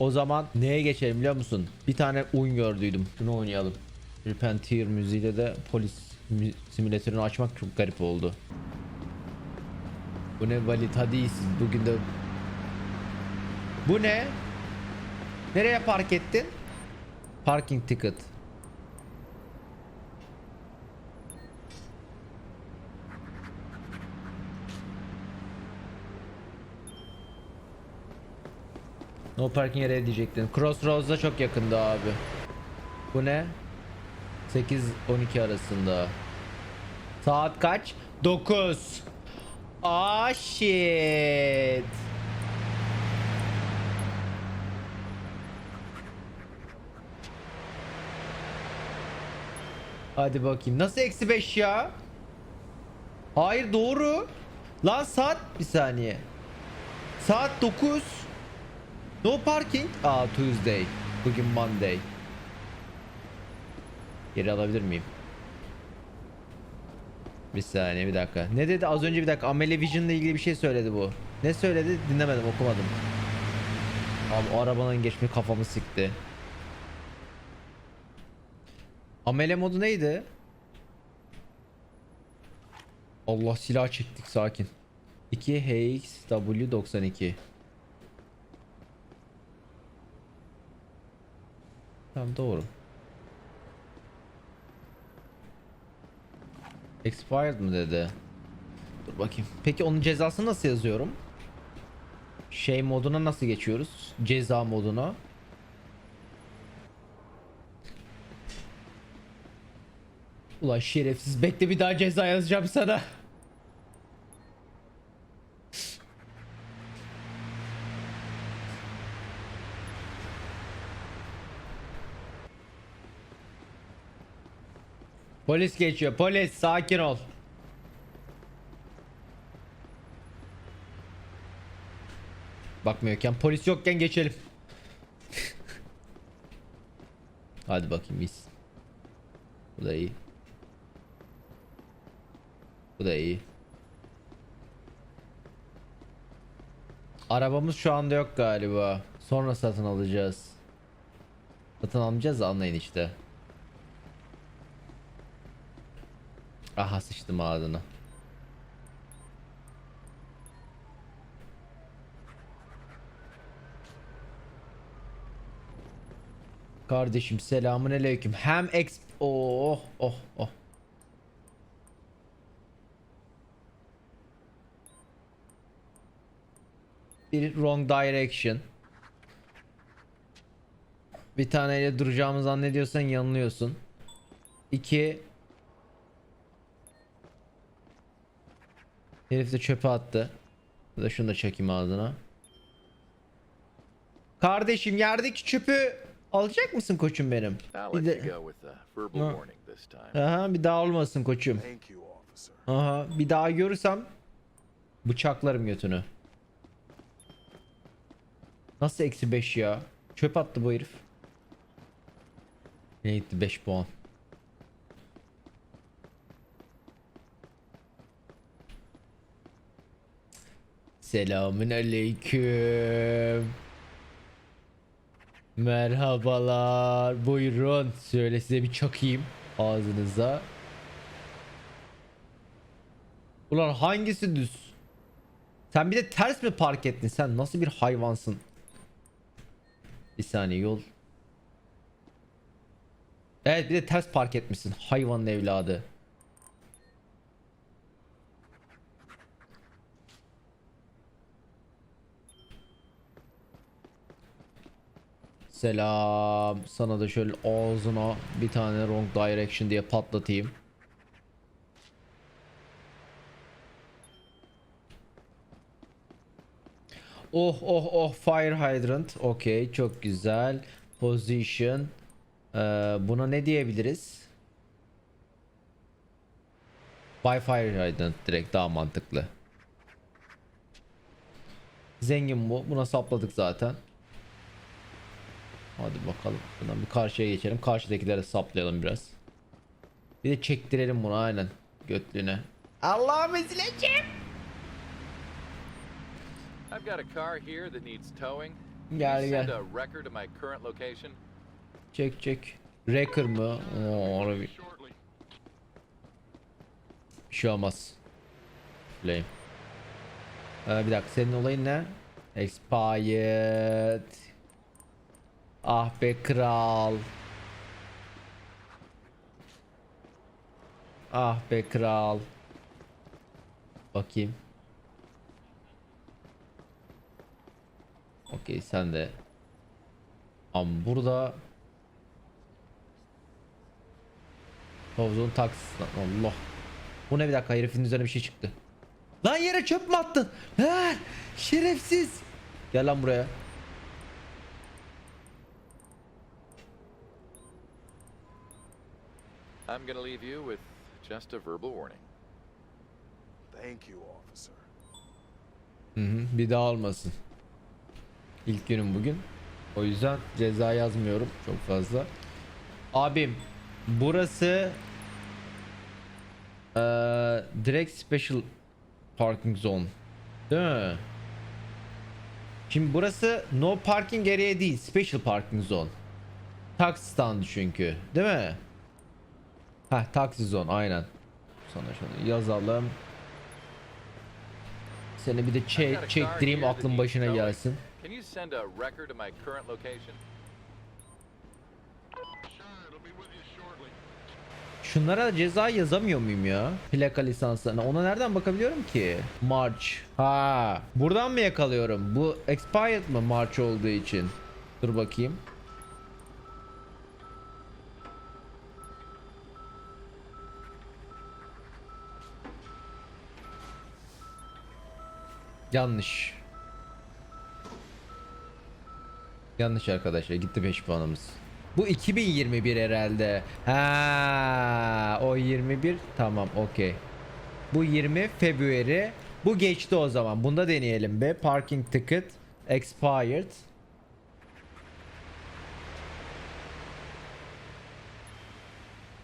O zaman neye geçelim biliyor musun? Bir tane oyun gördüydüm. Şunu oynayalım. Repentir müziğiyle de polis mü- simülatörünü açmak çok garip oldu. Bu ne Valid hadi iyisin. Bugün de... Bu ne? Nereye park ettin? Parking ticket. No parking yere diyecektin. Crossroads'a çok yakında abi. Bu ne? 8-12 arasında. Saat kaç? 9. Ah shit. Hadi bakayım. Nasıl eksi 5 ya? Hayır doğru. Lan saat bir saniye. Saat 9. No parking. Aa Tuesday. Bugün Monday. Geri alabilir miyim? Bir saniye bir dakika. Ne dedi az önce bir dakika. Amele Vision ile ilgili bir şey söyledi bu. Ne söyledi dinlemedim okumadım. Abi o arabanın geçme kafamı sikti. Amele modu neydi? Allah silah çektik sakin. 2 HXW 92. Tamam doğru. Expired mı dedi? Dur bakayım. Peki onun cezasını nasıl yazıyorum? Şey moduna nasıl geçiyoruz? Ceza moduna. Ulan şerefsiz bekle bir daha ceza yazacağım sana. Polis geçiyor. Polis sakin ol. Bakmıyorken polis yokken geçelim. Hadi bakayım biz. Bu da iyi. Bu da iyi. Arabamız şu anda yok galiba. Sonra satın alacağız. Satın almayacağız anlayın işte. Aha sıçtım ağzına. Kardeşim selamun aleyküm. Hem ex... Oh oh oh. Bir wrong direction. Bir taneyle duracağımı zannediyorsan yanılıyorsun. İki Herif de çöpe attı. Bu da şunu da çekeyim ağzına. Kardeşim yerdeki çöpü alacak mısın koçum benim? Bir de, aha, bir daha olmasın koçum. Aha, bir daha görürsem bıçaklarım götünü. Nasıl eksi 5 ya? Çöp attı bu herif. Ne gitti 5 puan. Selamün aleyküm. Merhabalar. Buyurun. Şöyle size bir çakayım ağzınıza. Ulan hangisi düz? Sen bir de ters mi park ettin? Sen nasıl bir hayvansın? Bir saniye yol. Evet bir de ters park etmişsin. Hayvanın evladı. Selam. Sana da şöyle ağzına bir tane wrong direction diye patlatayım. Oh oh oh fire hydrant. Okey çok güzel. Position. Ee, buna ne diyebiliriz? By fire hydrant direkt daha mantıklı. Zengin bu. Buna sapladık zaten. Hadi bakalım. Buradan bir karşıya geçelim. Karşıdakilere saplayalım biraz. Bir de çektirelim bunu aynen. Götlüğüne. Allah'ım ezileceğim. I've got a car here that needs towing. Gel Send gel. a record to my current location. Çek çek. Wrecker mı? Oo, ona bir, bir şey olmaz. Flame. Ee, bir dakika senin olayın ne? Expired. Ah be kral. Ah be kral. Bakayım. Okey sen de. Ama burada Havuzun taksisi. Allah. Bu ne bir dakika herifin üzerine bir şey çıktı. Lan yere çöp mü attın? Ha, şerefsiz. Gel lan buraya. I'm gonna leave you with just a verbal warning. Thank you, officer. Hı hı, bir daha olmasın. İlk günüm bugün. O yüzden ceza yazmıyorum çok fazla. Abim burası eee direkt special parking zone. Değil mi? Şimdi burası no parking area değil, special parking zone. Taksi standı çünkü, değil mi? Heh, taksi zone aynen. Sana şunu yazalım. Seni bir de I've got a çe- car çektireyim aklın başına gelsin. Can you send a record to my current location? Şunlara ceza yazamıyor muyum ya? Plaka lisanslarına. Ona nereden bakabiliyorum ki? March. Ha, buradan mı yakalıyorum? Bu expired mı March olduğu için? Dur bakayım. Yanlış. Yanlış arkadaşlar. Gitti 5 puanımız. Bu 2021 herhalde. Ha, o 21 tamam okey. Bu 20 February. Bu geçti o zaman. Bunda deneyelim be. Parking ticket expired.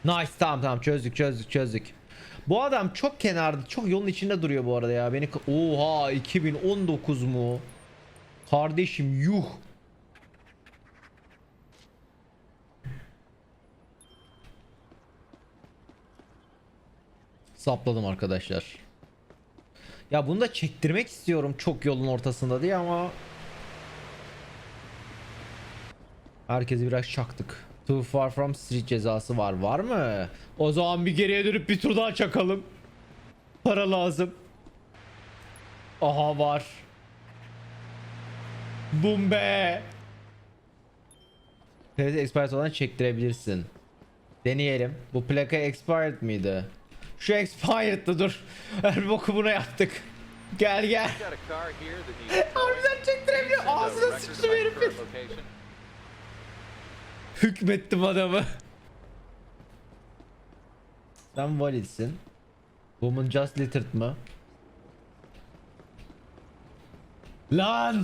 Nice tamam tamam çözdük çözdük çözdük. Bu adam çok kenarda çok yolun içinde duruyor bu arada ya. Beni oha 2019 mu? Kardeşim yuh. Sapladım arkadaşlar. Ya bunu da çektirmek istiyorum çok yolun ortasında diye ama Herkesi biraz çaktık. Too far from street cezası var. Var mı? O zaman bir geriye dönüp bir tur daha çakalım. Para lazım. Aha var. Bum be. Expired olan çektirebilirsin. Deneyelim. Bu plaka expired miydi? Şu expired'dı dur. Her boku buna yaptık. Gel gel. Harbiden a Ağzına sıçtı herifin. Hükmettim adamı. Sen validsin. Woman just littered mı? Lan!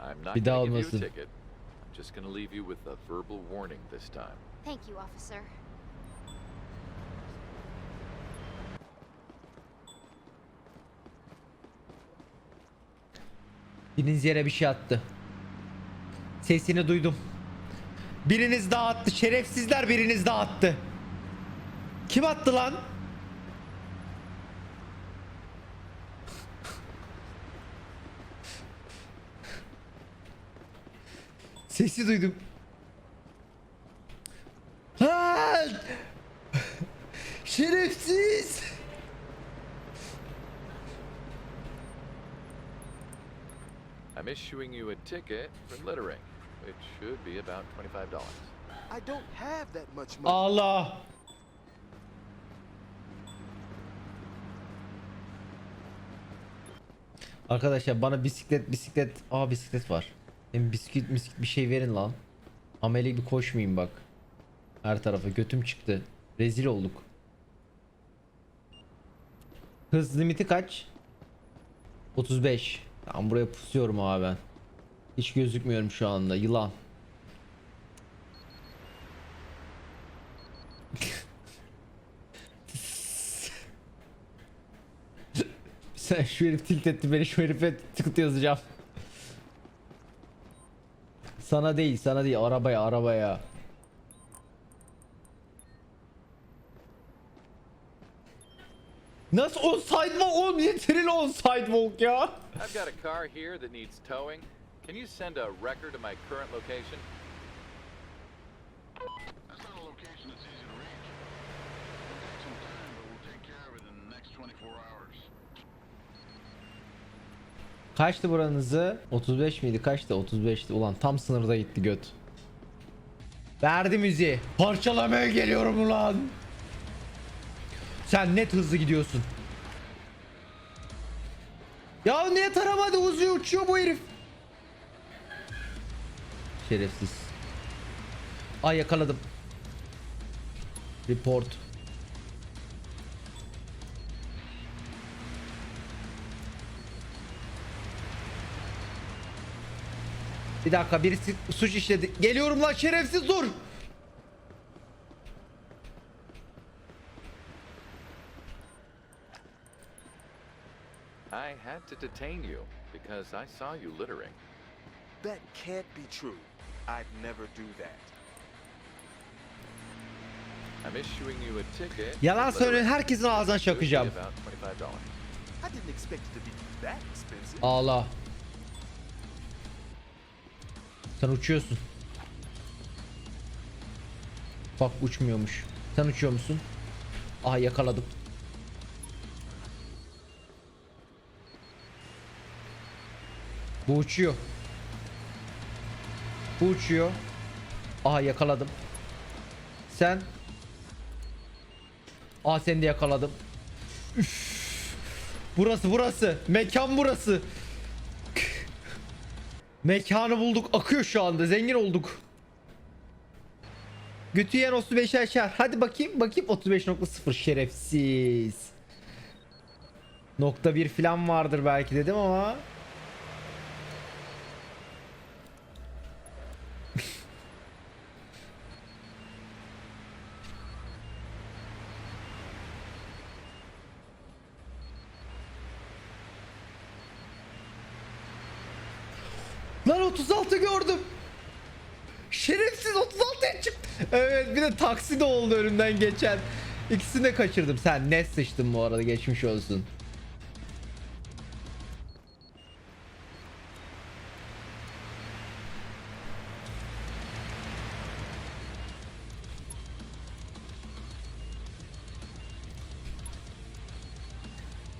I'm not Bir daha gonna give you olmasın. a ticket. I'm just gonna leave you with a verbal warning this time. Thank you, officer. Biriniz yere bir şey attı. Sesini duydum. Biriniz daha attı. Şerefsizler biriniz daha attı. Kim attı lan? Sesi duydum. Lan! Şerefsiz! I'm issuing you a ticket for littering, which should be about $25. I don't have that much money. Allah! Arkadaşlar bana bisiklet bisiklet aa bisiklet var. Hem bisiklet bisiklet bir şey verin lan. Ameli bir koşmayayım bak. Her tarafa götüm çıktı. Rezil olduk. Hız limiti kaç? 35. Tamam buraya pusuyorum abi ben. Hiç gözükmüyorum şu anda. Yılan. Sen şu herif tilt etti beni şu herife tıkıt yazacağım. Sana değil sana değil arabaya arabaya. Nasıl on sidewalk oğlum getirin on sidewalk ya. I've got a car here that needs towing. Can you send a wrecker to my current location? That's not a location that's easy to reach. It'll take some time, but we'll take care of it in the next 24 hours. Kaçtı buranızı? 35 miydi? Kaçtı? 35'ti. Ulan tam sınırda gitti göt. Verdi müziği. Parçalamaya geliyorum ulan. Sen net hızlı gidiyorsun. Ya niye taramadı? Uzuyor uçuyor bu herif. Şerefsiz. Ay yakaladım. Report. Bir dakika birisi suç işledi. Geliyorum lan şerefsiz dur. I had to detain you because I saw you littering. That can't be true. I'd never do that. I'm issuing you a ticket. Yalan söyleyen herkesin ağzına çakacağım. About $25. I didn't expect it to be that expensive. Ağla. Sen uçuyorsun. Bak uçmuyormuş. Sen uçuyor musun? Aha yakaladım. Bu uçuyor. Bu uçuyor. Aha yakaladım. Sen. Aha seni de yakaladım. Üf. Burası burası. Mekan burası. Mekanı bulduk. Akıyor şu anda. Zengin olduk. Götü yiyen 35 aşağı. Hadi bakayım. Bakayım 35.0 şerefsiz. Nokta bir falan vardır belki dedim ama. Lan 36 gördüm. Şerefsiz 36'ya çıktı. Evet bir de taksi de oldu önümden geçen. İkisini de kaçırdım. Sen net sıçtın bu arada geçmiş olsun.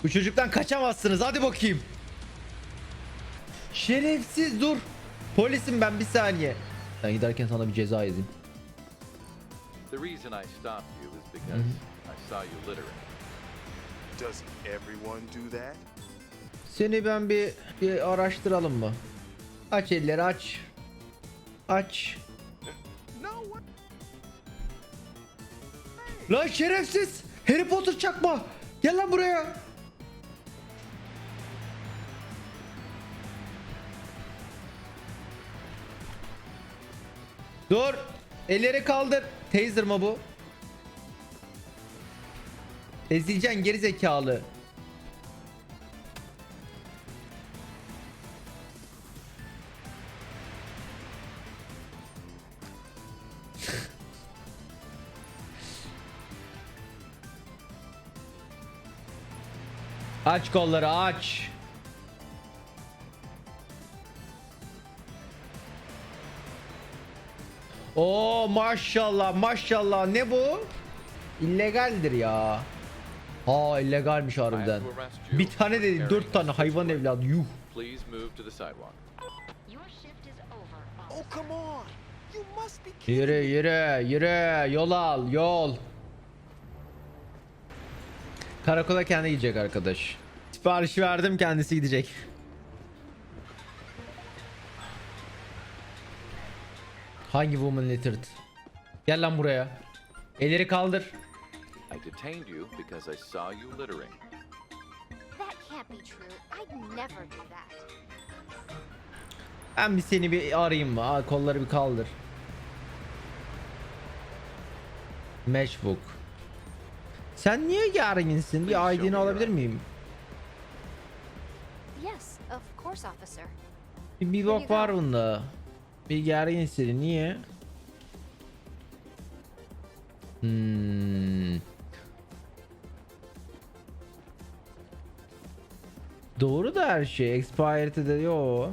Bu çocuktan kaçamazsınız. Hadi bakayım. Şerefsiz dur. Polisim ben bir saniye. Ben giderken sana bir ceza yazayım. The reason I stopped you is because I saw you littering. Does everyone do that? Seni ben bir, bir araştıralım mı? Aç elleri aç. Aç. Lan şerefsiz. Harry Potter çakma. Gel lan buraya. Dur. Elleri kaldır. Taser mı bu? Ezileceksin geri zekalı. Aç kolları aç. Oo maşallah maşallah ne bu? İllegaldir ya. Ha illegalmiş harbiden. Bir tane for değil dört tane hayvan evladı yuh. Oh, Yürü yürü yürü yol al yol. Karakola kendi gidecek arkadaş. Siparişi verdim kendisi gidecek. Hangi woman lettered? Gel lan buraya. Elleri kaldır. I detained you because I saw you littering. That can't be true. I'd never do that. Ben bir seni bir arayayım mı? Aa, kolları bir kaldır. Matchbook. Sen niye gerginsin? Bir ID'ni alabilir miyim? Yes, of course, officer. Bir, bir bok var bunda. Bir gergin hissediyor. Niye? Hmm. Doğru da her şey. Expired'de de yo.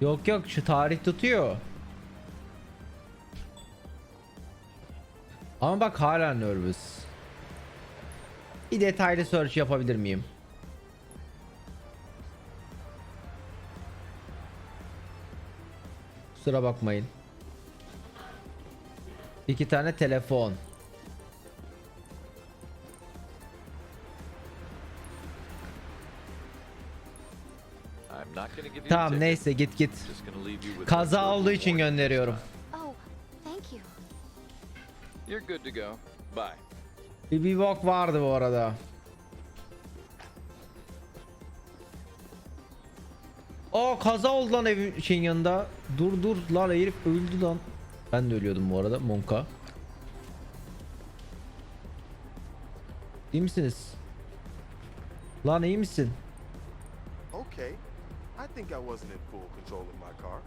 Yok yok şu tarih tutuyor. Ama bak hala nervous. Bir detaylı search yapabilir miyim? Kusura bakmayın. İki tane telefon. Tamam neyse git git. Kaza olduğu için gönderiyorum. Oh, thank you. You're good to go. Bye. Bir bir bok vardı bu arada. Aa kaza oldu lan evin şeyin yanında. Dur dur lan herif öldü lan. Ben de ölüyordum bu arada Monka. İyi misiniz? Lan iyi misin? Okay. I think I wasn't in full control of my car.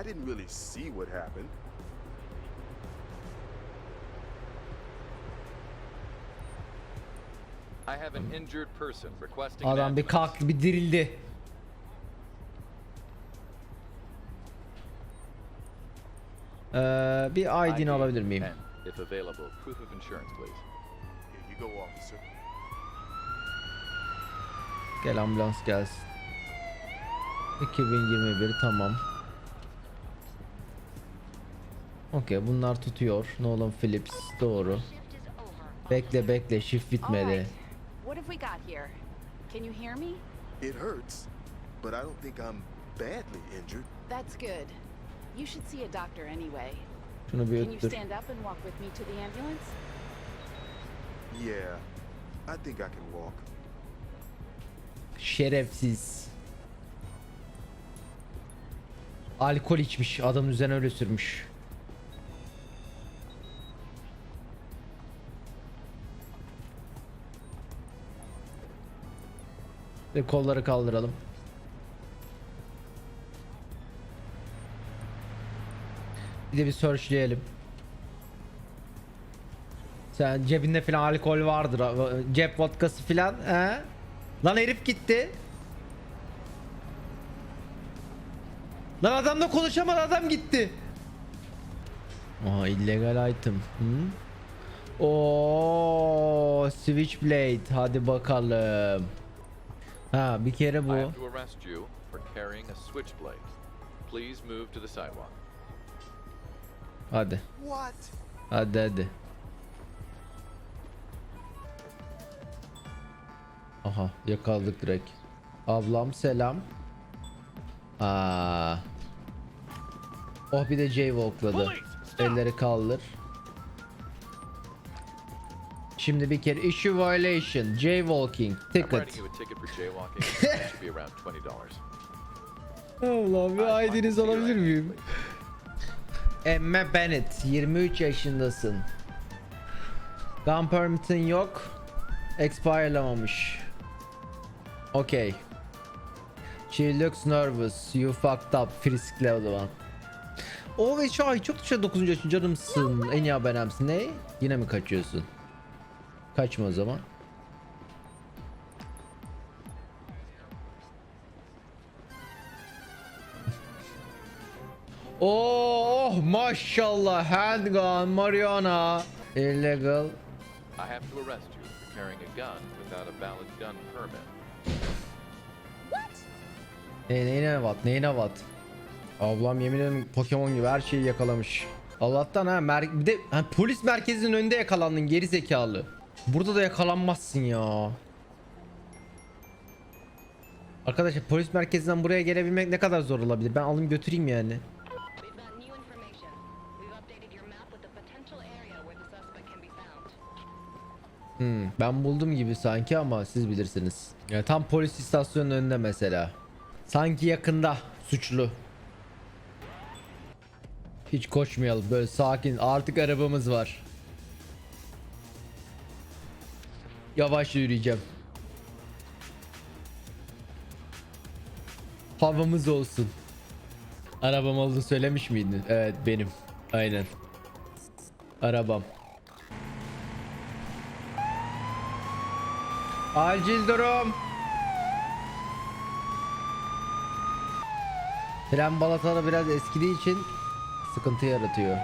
I didn't really see what happened. Adam bir kalktı bir dirildi. Ee, bir ID'ni ID alabilir miyim? if available, proof of insurance, please. Here you go, officer. Gel ambulans gelsin. 2021 tamam. Okey bunlar tutuyor. Nolan Phillips doğru. Bekle bekle shift bitmedi. Have we got here? Can you hear me? It hurts, but I don't think I'm badly injured. That's good. You should see a doctor anyway. Şunu bir Can you öttür. stand up and walk with me to the ambulance? Yeah, I think I can walk. Şerefsiz. Alkol içmiş. Adamın üzerine öyle sürmüş. Ve kolları kaldıralım. Bir de bir searchleyelim. Sen cebinde falan alkol vardır. Cep vodkası falan. He? Lan herif gitti. Lan adamla konuşamadı adam gitti. Aa illegal item. Hı? Oo switchblade hadi bakalım. Ha bir kere I bu. have to arrest you for carrying a switchblade. Please move to the sidewalk. Hadi. What? Hadi hadi. Aha yakaladık direkt. Ablam selam. Aa. Oh bir de jaywalkladı. Elleri kaldır. Şimdi bir kere issue violation, jaywalking, ticket. you a ticket for jaywalking. it should be around twenty dollars. Allah bir ID'niz alabilir miyim? Emme Bennett 23 yaşındasın. Gun permit'in yok. Expirelamamış. Okay. She looks nervous. You fucked up. Friskle o zaman. O ve şu ay çok dışarı 9. yaşın canımsın. En iyi abonemsin. Ne? Yine mi kaçıyorsun? Kaçma o zaman. Oh maşallah handgun marijuana illegal. I have to arrest you for carrying a gun without a valid gun permit. ne, neyine vat neyine vat Ablam yemin ederim Pokemon gibi her şeyi yakalamış. Allah'tan ha mer bir de ha, polis merkezinin önünde yakalandın geri zekalı Burada da yakalanmazsın ya Arkadaşlar polis merkezinden buraya gelebilmek ne kadar zor olabilir ben alayım götüreyim yani. Hmm, ben buldum gibi sanki ama siz bilirsiniz. Ya tam polis istasyonunun önünde mesela. Sanki yakında suçlu. Hiç koşmayalım böyle sakin artık arabamız var. Yavaş yürüyeceğim. Havamız olsun. Arabam olduğunu söylemiş miydin? Evet benim. Aynen. Arabam. Acil durum. Tren balatalı biraz eskidiği için sıkıntı yaratıyor.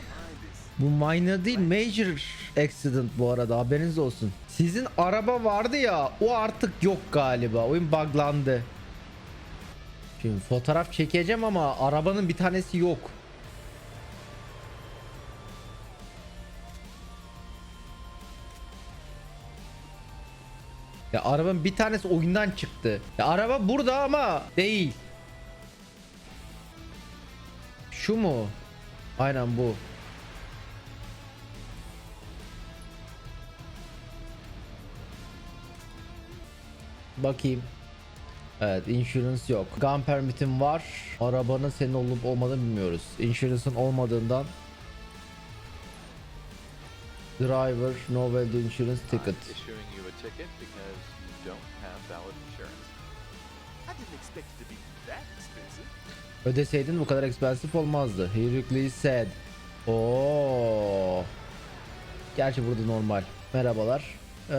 Mind is. Bu minor değil major accident bu arada haberiniz olsun. Sizin araba vardı ya o artık yok galiba. Oyun buglandı. Şimdi fotoğraf çekeceğim ama arabanın bir tanesi yok. Ya arabanın bir tanesi oyundan çıktı. Ya araba burada ama değil. Şu mu? Aynen bu. Bakayım. Evet insurance yok. Gun permit'in var. Arabanın senin olup olmadığını bilmiyoruz. Insurance'ın olmadığından Driver no valid insurance ticket. I'm issuing you a ticket because you don't have valid insurance. I didn't expect it to be that expensive. Ödeseydin bu kadar expensive olmazdı. Hercules said. Oo. Gerçi burada normal. Merhabalar. Eee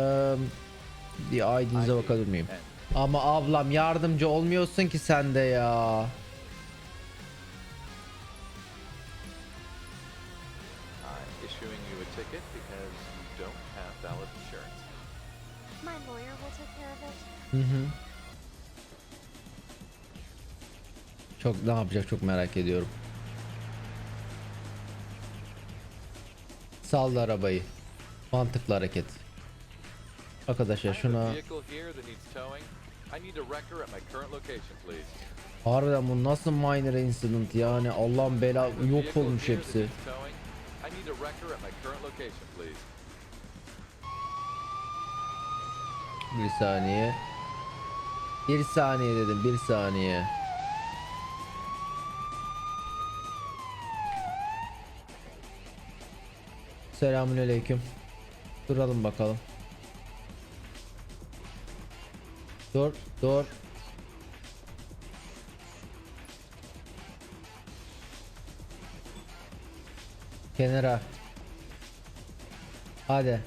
bir ID'nize bakabilir miyim? Ama ablam yardımcı olmuyorsun ki sen de ya. Hı hı. Çok ne yapacak çok merak ediyorum. Saldı arabayı. Mantıklı hareket. Arkadaşlar şuna harbiden bu nasıl minor incident yani Allah'ın bela yok olmuş hepsi. Bir saniye. Bir saniye dedim bir saniye. Selamünaleyküm. Duralım bakalım. Dur, dur. Kenara. Hadi.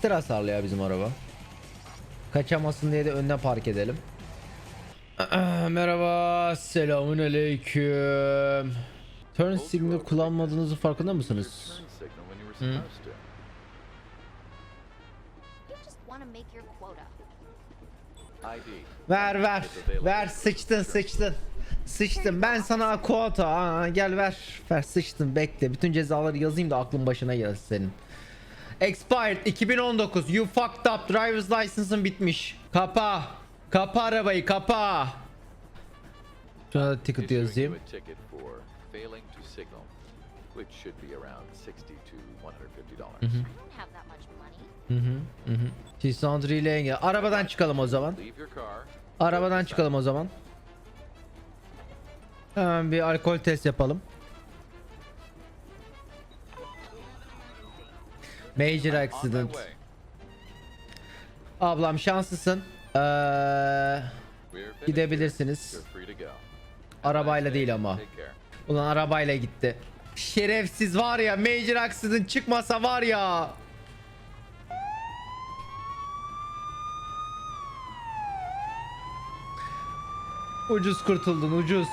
Çıtır hasarlı ya bizim araba. Kaçamasın diye de önüne park edelim. Merhaba, selamun aleyküm. Turn signal kullanmadığınızı farkında mısınız? ID. Ver ver, ver sıçtın sıçtın. Sıçtın ben sana kuota Aa, gel ver ver sıçtın bekle bütün cezaları yazayım da aklın başına gelsin senin. Expired 2019 you fucked up driver's license'ın bitmiş. Kapa. Kapa arabayı kapa. Şuna da ticket yazayım. which should be around 60 to 150 dollars. I don't have that much money. Hı hı hı. hı. Tisandri ile engel. Arabadan çıkalım o zaman. Arabadan çıkalım o zaman. Hemen bir alkol test yapalım. Major accident. Ablam şanslısın. Ee, gidebilirsiniz. Arabayla değil ama. Ulan arabayla gitti. Şerefsiz var ya major accident çıkmasa var ya. Ucuz kurtuldun ucuz.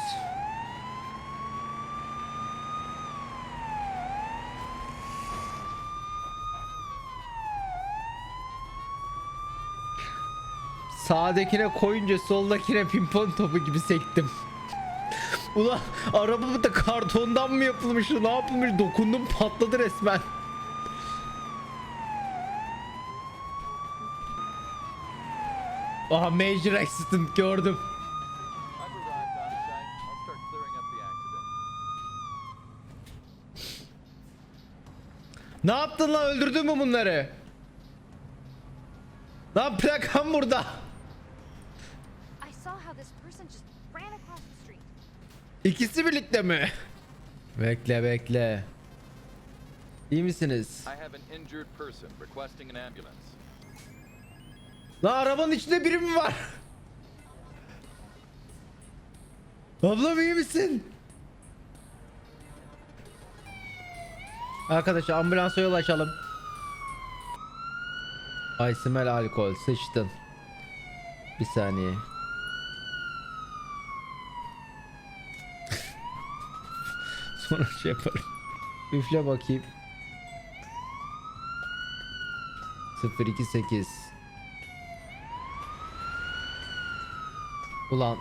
Sağdakine koyunca soldakine pimpon topu gibi sektim. Ulan araba da kartondan mı yapılmış ne yapılmış dokundum patladı resmen. Aha major accident gördüm. Ne yaptın lan öldürdün mü bunları? Lan plakam burada. I saw how this person just ran across the street. İkisi birlikte mi? Bekle bekle. İyi misiniz? I have an injured person requesting an ambulance. Lan arabanın içinde biri mi var? Ablam iyi misin? Arkadaşlar ambulansa yol açalım. Ay smell alkol sıçtın. Bir saniye. Sonra şey yaparım. Üfle bakayım. 028 Ulan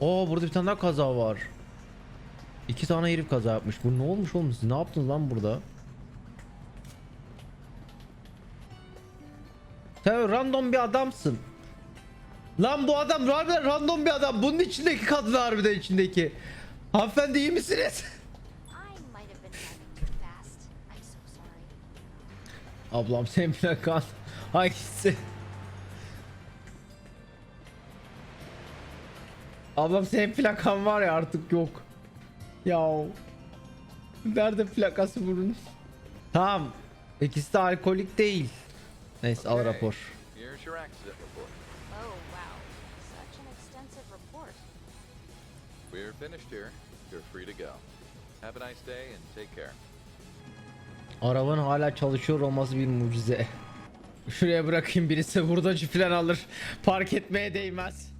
Oo burada bir tane daha kaza var. İki tane herif kaza yapmış. Bu ne olmuş oğlum ne yaptınız lan burada? Random bir adamsın. Lan bu adam harbiden random bir adam. Bunun içindeki kadın harbiden içindeki. Hanımefendi iyi misiniz? Ablam senin plakan hangisi? Ablam senin plakan var ya artık yok. Ya. Nerede plakası bunun? Tamam. İkisi de alkolik değil. Neyse al Okay, rapor. Your accident report. Oh, wow. Such an extensive report. We're finished here. You're free to go. Have a nice day and take care. Arabanın hala çalışıyor olması bir mucize. Şuraya bırakayım birisi hurdacı falan alır. Park etmeye değmez.